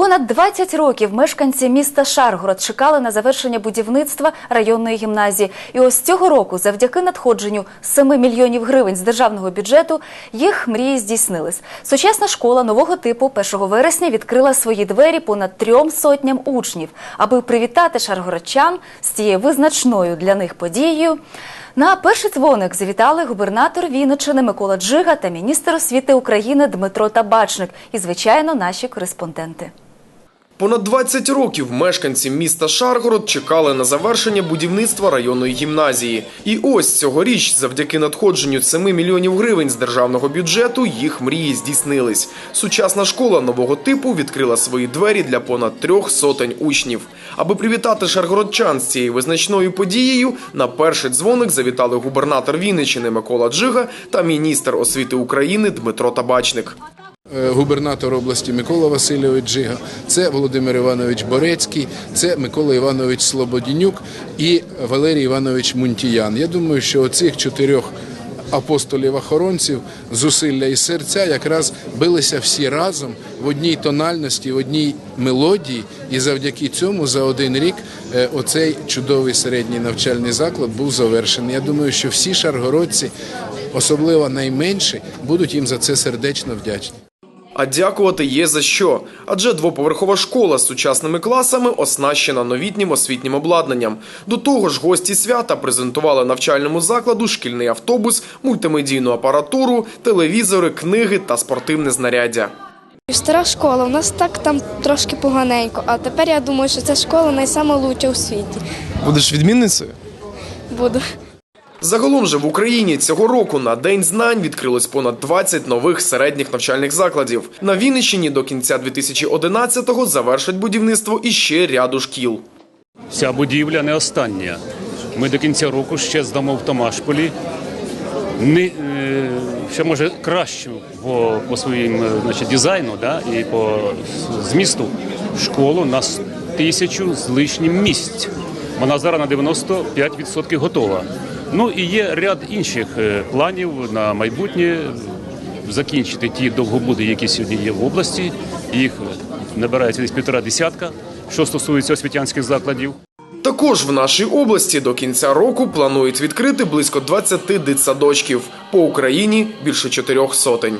Понад 20 років мешканці міста Шаргород чекали на завершення будівництва районної гімназії. І ось цього року, завдяки надходженню 7 мільйонів гривень з державного бюджету, їх мрії здійснились. Сучасна школа нового типу 1 вересня відкрила свої двері понад трьом сотням учнів, аби привітати шаргородчан з цією визначною для них подією. На перший дзвоник завітали губернатор Вінниччини Микола Джига та міністр освіти України Дмитро Табачник і, звичайно, наші кореспонденти. Понад 20 років мешканці міста Шаргород чекали на завершення будівництва районної гімназії. І ось цьогоріч, завдяки надходженню 7 мільйонів гривень з державного бюджету, їх мрії здійснились. Сучасна школа нового типу відкрила свої двері для понад трьох сотень учнів. Аби привітати шаргородчан з цією визначною подією, на перший дзвоник завітали губернатор Вінниччини Микола Джига та міністр освіти України Дмитро Табачник. Е, губернатор області Микола Васильович Джига, це Володимир Іванович Борецький, це Микола Іванович Слободінюк і Валерій Іванович Мунтіян. Я думаю, що оцих чотирьох апостолів-охоронців зусилля і серця якраз билися всі разом в одній тональності, в одній мелодії, і завдяки цьому за один рік е, оцей чудовий середній навчальний заклад був завершений. Я думаю, що всі шаргородці, особливо найменші, будуть їм за це сердечно вдячні. А дякувати є за що. Адже двоповерхова школа з сучасними класами оснащена новітнім освітнім обладнанням. До того ж, гості свята презентували навчальному закладу шкільний автобус, мультимедійну апаратуру, телевізори, книги та спортивне знаряддя. Стара школа, у нас так там трошки поганенько, а тепер я думаю, що ця школа найсамолучша у світі. Будеш відмінницею? Буду. Загалом же в Україні цього року на День знань відкрилось понад 20 нових середніх навчальних закладів. На Вінниччині до кінця 2011-го завершать будівництво іще ряду шкіл. Ця будівля не остання. Ми до кінця року ще здамо в Томашполі. Не, ще може кращу по, по своїм е, значить, дизайну да, і по змісту школу на тисячу з лишнім місць. Вона зараз на 95% готова. Ну і є ряд інших е, планів на майбутнє закінчити ті довгобуди, які сьогодні є в області. Їх набирається десь півтора десятка, що стосується освітянських закладів. Також в нашій області до кінця року планують відкрити близько 20 дитсадочків. По Україні більше чотирьох сотень.